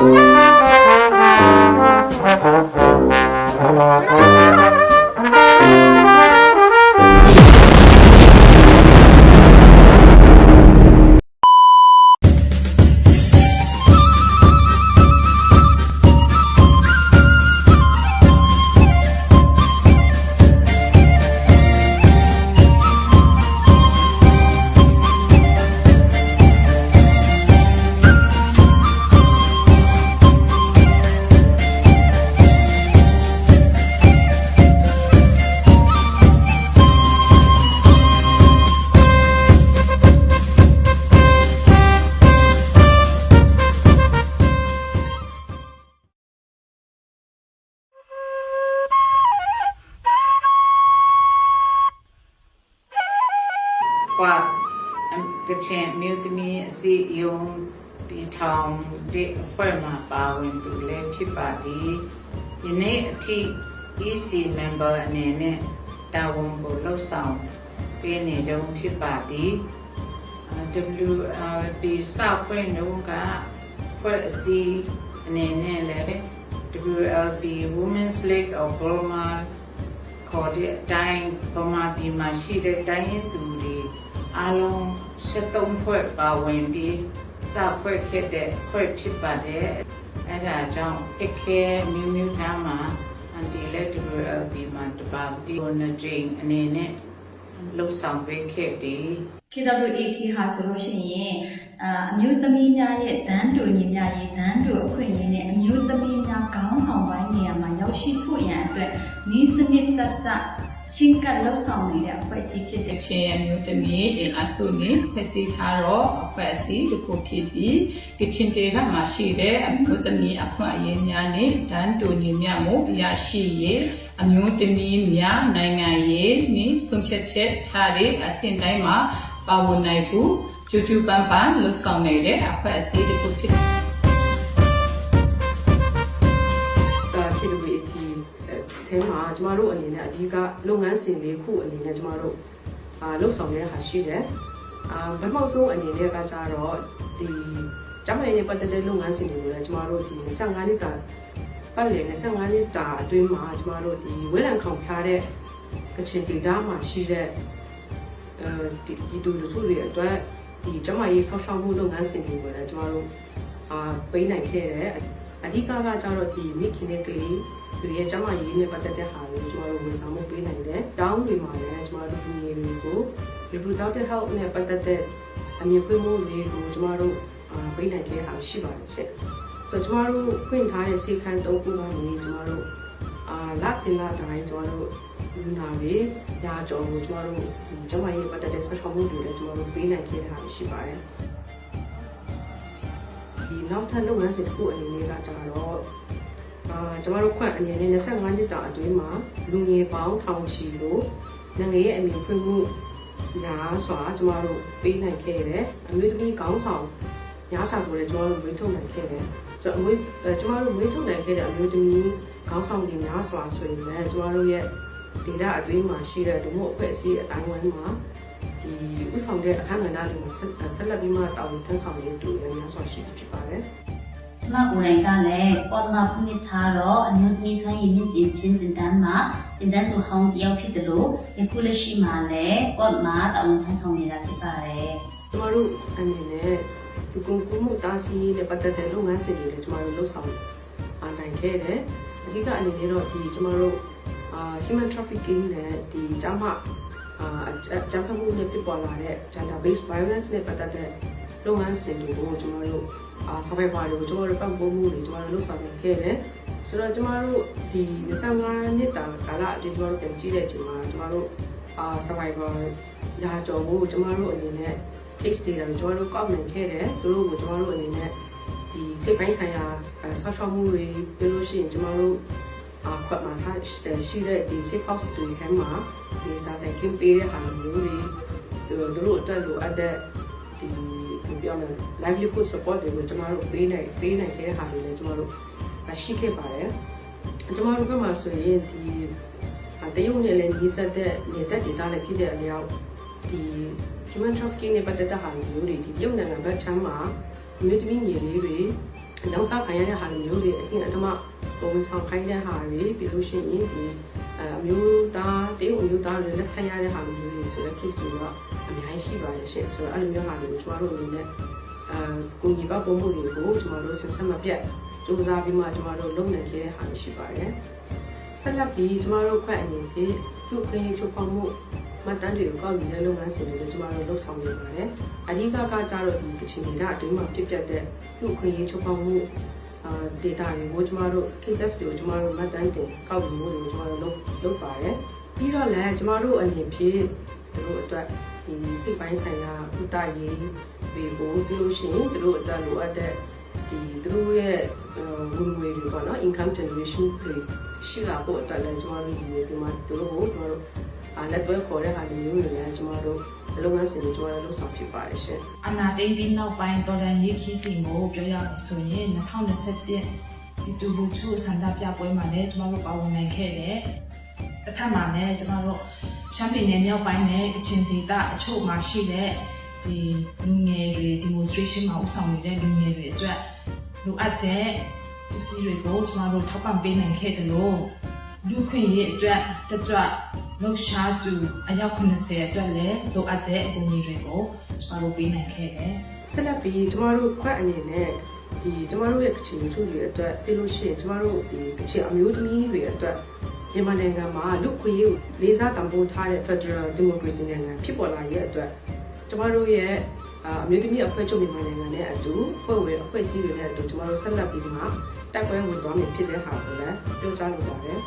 Música ကွာကချင်မြို့သမီးအစည်းအရုံးတည်ထောင်တဲ့အဖွဲ့မှာပါဝင်သူလည်းဖြစ်ပါသည်ယနေ့အထိ EC member အနေနဲ့တာဝန်ကိုလှုပ်ဆောင်ပေးနေတုန်းဖြစ်ပါသည် WRP စဖွင့်တုန်းကဖွဲ့အစည်းအနေနဲ့လည်း WLB Women's League of Burma ခေါ်တဲ့အတိုင်းဗမာပြည်မှာရှိတဲ့တိုင်းရင်းသူ အားလုံး73ဖွဲ့ပါဝင်ပြီးစဖွဲ့ခဲ့တဲ့ဖွဲ့ဖြစ်ပါတယ်အဲဒါကြောင့်အခက်ခဲမျိုးမျိုးသားမှာအန်တီလက် WLP မှာတပါတီကိုနှစ်ကြိမ်အနေနဲ့လှုပ်ဆောင်ပေးခဲ့တယ် KWAT ဟာဆိုလို့ရှိရင်အာအမျိုးသမီးများရဲ့တန်းတူညီမျှရေးတန်းတူအခွင့်အရေးနဲ့အမျိုးသမီးများခေါင်းဆောင်ပိုင်းနေရာမှာရောက်ရှိဖို့ရန်အတွက်ဤစနစ်ကြကြ ချင်းကပ်လှုပ်ဆောင်နေတဲ့အဖွဲ့အစည်းဖြစ်တဲ့ချင်းအမျိုးသမီးအင်အားစုနဲ့ဖွဲ့စည်းထားတော့အဖွဲ့အစည်းတစ်ခုဖြစ်ပြီးကချင်ဒေသမှာရှိတဲ့အမျိုးသမီးအခွင့်အရေးများနဲ့တန်းတူညီမျှမှုရရှိရေးအမျိုးသမီးများနိုင်ငံရေးနဲ့ဆုံးဖြတ်ချက်ချတဲ့အဆင့်တိုင်းမှာပါဝင်နိုင်ဖို့ကျူးကျူးပန်းပန်းလှုပ်ဆောင်နေတဲ့အဖွဲ့အစည်းတစ်ခုဖြစ်ဒါ ကျမတို့အနေနဲ့အဓိကလုပ်ငန်းစဉ်လေးခုအနေနဲ့ကျမတို့အာလှုပ်ဆောင်နေတဲ့ဟာရှိတယ်။အာဗမောက်ဆုံးအနေနဲ့ကကြတော့ဒီကျမရဲ့နဲ့ပတ်သက်တဲ့လုပ်ငန်းစဉ်တွေကိုလည်းကျမတို့ဒီ25နှစ်တာပတ်လည်25နှစ်တာအတွင်းမှာကျမတို့ဒီဝဲလံခေါင်ဖျားတဲ့ကချင်ဒေသမှာရှိတဲ့အဲဒီဒီတူလူထုတွေအတွက်ဒီကျမရေးဆောက်ရှောက်မှုလုပ်ငန်းစဉ်တွေကိုလည်းကျမတို့အာပေးနိုင်ခဲ့တယ် အဓိကကကြတော့ဒီမိခင်နဲ့ကလေးသူရဲ့ကျမရေးနဲ့ပတ်သက်တဲ့ဟာတွေကိုကျမတို့ဝန်ဆောင်မှုပေးနိုင်တယ်။တောင်းတွေမှာလည်းကျမတို့ဒီနေတွေကို reproductive health နဲ့ပတ်သက်တဲ့အမြင်ခွင့်မှုတွေကိုကျမတို့အာပေးနိုင်ခဲ့တာရှိပါတယ်ရှင့်။ဆိုတော့ကျမတို့ဖွင့်ထားတဲ့စေခန်း၃ခုကနေကျမတို့အာလဆင်လာတိုင်းကျမတို့လူနာတွေညာကျော်ကိုကျမတို့ဒီကျမရေးပတ်သက်တဲ့ဆက်ဆောင်မှုတွေလည်းကျမတို့ပေးနိုင်ခဲ့တာရှိပါတယ်။ ဒီနောက်ထပ်လုပ်ငန်းစဉ်တစ်ခုအနေနဲ့ကကျတော့အာကျမတို့ခွင့်အနေနဲ့25နှစ်တာအတွင်းမှာလူငယ်ပေါင်းထောင်ချီလို့နိုင်ငံရဲ့အမြင်ဖွင့်မှုများစွာကျမတို့ပေးနိုင်ခဲ့တယ်အမျိုးသမီးခေါင်းဆောင်များစွာကိုလည်းကျမတို့မွေးထုတ်နိုင်ခဲ့တယ်ဆိုတော့အမွေးအဲကျမတို့မွေးထုတ်နိုင်ခဲ့တဲ့အမျိုးသမီးခေါင်းဆောင်တွေများစွာဆိုရင်လည်းကျမတို့ရဲ့ဒေတာအတွင်းမှာရှိတဲ့ဒုမို့အဖွဲ့အစည်းအတိုင်းဝိုင်းမှာ ဒီဥဆောင်တဲ့အခမ်းအနားတွေမှာဆက်ဆက်လက်ပြီးမှတာဝန်ထမ်းဆောင်နေတူလည်းများစွာရှိဖြစ်ပါတယ်ကျမကိုယ်တိုင်ကလည်းပေါ်မှာဖွင့်ထားတော့အမျိုးသမီးဆိုင်ရင်းမြင့်ချင်းတင်တန်းမှာတင်တန်းသူဟောင်းတယောက်ဖြစ်တယ်လို့ယခုလက်ရှိမှာလည်းပေါ်မှာတာဝန်ထမ်းဆောင်နေတာဖြစ်ပါတယ်ကျမတို့အနေနဲ့ဒီကုန်းကုမှုတာစီနဲ့ပတ်သက်တဲ့လုပ်ငန်းစဉ်တွေလည်းကျမတို့လုပ်ဆောင်အားနိုင်ခဲ့တယ်။အဓိကအနေနဲ့တော့ဒီကျမတို့အာ human trafficking နဲ့ဒီကျမ အာကျန်းမာမှုနဲ့ပြပေါ်လာတဲ့ gender based violence နဲ့ပတ်သက်တဲ့လုပ်ငန်းစဉ်တွေကိုကျမတို့အာ survivor တွေကိုကျမတို့ပတ်ပိုးမှုတွေကျမတို့လုပ်ဆောင်နိုင်ခဲ့တယ်။ဆိုတော့ကျမတို့ဒီ25နှစ်တာကာလအတွင်းကျမတို့ပြန်ကြည့်တဲ့အချိန်မှာကျမတို့အာ survivor ရာကျော်ကိုကျမတို့အနေနဲ့ case data ကိုကျွန်တော်တို့ကောက်နိုင်ခဲ့တယ်သူတို့ကိုကျွန်တော်တို့အနေနဲ့ဒီစိတ်ပိုင်းဆိုင်ရာဆော့ရှော့မှုတွေပြောလို့ရှိရင်ကျွန်တော် တို့အခုမှထားရှိတဲ့ဒီ safe house တွေထဲမှာဒီစားတဲ့ queue ပေးတဲ့ဟာမျိုးတွေသူတို့အတွက်လိုအပ်တဲ့ဒီဒီပြောမယ် livelihood support တွေကိုကျွန်တော်တို့ပေးနိုင်ပေးနိုင်ခဲ့တဲ့ဟာတွေလည်းကျွန်တော်တို့ရှိခဲ့ပါတယ်ကျွန်တော်တို့ဘက်မှာဆိုရင်ဒီတရုတ်နဲ့လည်းညီဆက်တဲ့နေဆက်ဒေတာလည်းဖြစ်တဲ့အလျောက်ဒီ human trafficking နဲ့ပတ်သက်တဲ့ဟာမျိုးတွေဒီပြုတ်နိုင်ငံဘက်ချမ်းမှာမြို့သမီးငယ်လေးတွေ နောက်စားခံရတဲ့ဟာတွေမျိုးတွေအရင်အတမပုံဆောင်ခိုင်းတဲ့ဟာတွေပြီးလို့ရှိရင်ဒီအမျိုးသားတေးအမျိုးသားတွေလက်ထပ်ရတဲ့ဟာမျိုးတွေဆိုတော့ case တွေတော့အများကြီးရှိပါတယ်ရှင့်ဆိုတော့အဲ့လိုမျိုးဟာတွေကိုကျွန်တော်တို့အနေနဲ့အဲကိုကြီးပတ်ပုံမှုတွေကိုကျွန်တော်တို့ဆက်ဆက်မပြတ်စူးစမ်းပြီးမှကျွန်တော်တို့လုပ်နိုင်ခဲ့တဲ့ဟာတွေရှိပါတယ်ဆက်လက်ပြီးကျွန်တော်တို့ဖက်အနေဖြင့်လူခွင့်ချိုးဖောက်မှု မှတ်တမ်းတွေကိုကောက်ယူတဲ့လုပ်ငန်းစဉ်တွေကိုကျွန်တော်တို့လုပ်ဆောင်နေပါတယ်အဓိကကကြတော့ဒီကချင်ဒေသအတွင်းမှာဖြစ်ပျက်တဲ့လူခွင့်ချိုးဖောက်မှုအာ data တွေကိုကျမတို့ cases တွေကိုကျမတို့မှတ်တမ်းတင်ကောက်ယူမှုတွေကိုကျမတို့လုပ်လုပ်ပါတယ်ပြီးတော့လည်းကျမတို့အနေဖြင့်သူတို့အတွက်ဒီစိတ်ပိုင်းဆိုင်ရာဥတရေးတွေကိုပြီးလို့ရှိရင်သူတို့အတွက်လိုအပ်တဲ့ဒီသူတို့ရဲ့ဝင်ငွေတွေပေါ့နော် income generation တွေရှိလာဖို့အတွက်လည်းကျမတို့ဒီဒီမှာသူတို့ကိုကျမတို့အာ လက်တွဲခေါ်တဲ့ဟာတွေမျိုးတွေလည်းကျမတို့လုပ်ငန်းစဉ်တွေကျမတို့လုပ်ဆောင်ဖြစ်ပါတယ်ရှင်အနာတိတ်ပြီးနောက်ပိုင်းတော်ရန်ရေးခီးစီကိုပြောရမယ်ဆိုရင်2021ဒီတူလူထုဆန္ဒပြပွဲမှာလည်းကျွန်တော်တို့ပါဝင်နိုင်ခဲ့တယ်။တစ်ဖက်မှာလည်းကျွန်တော်တို့ရှမ်းပြည်နယ်မြောက်ပိုင်းနဲ့ကချင်ဒေသအချို့မှာရှိတဲ့ဒီလူငယ်တွေ demonstration မှာဥဆောင်နေတဲ့လူငယ်တွေအတွက်လိုအပ်တဲ့ပစ္စည်းတွေကိုကျွန်တော်တို့ထောက်ပံ့ပေးနိုင်ခဲ့တယ်လို့ လူခွင့်ရေးအတွက်တက်ကြွလှုပ်ရှားသူအယောက်90အတွက်လည်းလိုအပ်တဲ့အကူအညီတွေကိုကျွန်တော်တို့ပေးနိုင်ခဲ့တယ်ဆက်လက်ပြီးကျမတို့ခွက်အနေနဲ့ဒီကျမတို့ရဲ့ကချင်လူထုတွေအတွက်ပြီးလို့ရှိရင်ကျမတို့ဒီကချင်အမျိုးသမီးတွေအတွက်မြန်မာနိုင်ငံမှာလူခွေးကိုလေးစားတံပိုးထားတဲ့ Federal Democracy နိုင်ငံဖြစ်ပေါ်လာရဲ့အတွက်ကျမတို့ရဲ့ အာအမျိုးသမီးအဖွဲ့ချုပ်မြန်မာနိုင်ငံနဲ့အတူဖွဲ့ဝင်အဖွဲ့အစည်းတွေနဲ့အတူကျမတို့ဆက်လက်ပြီးမှတက်ပွဲဝင်သွားမယ်ဖြစ်တဲ့ဟာကိုလည်းပြောကြားလိုပါတယ်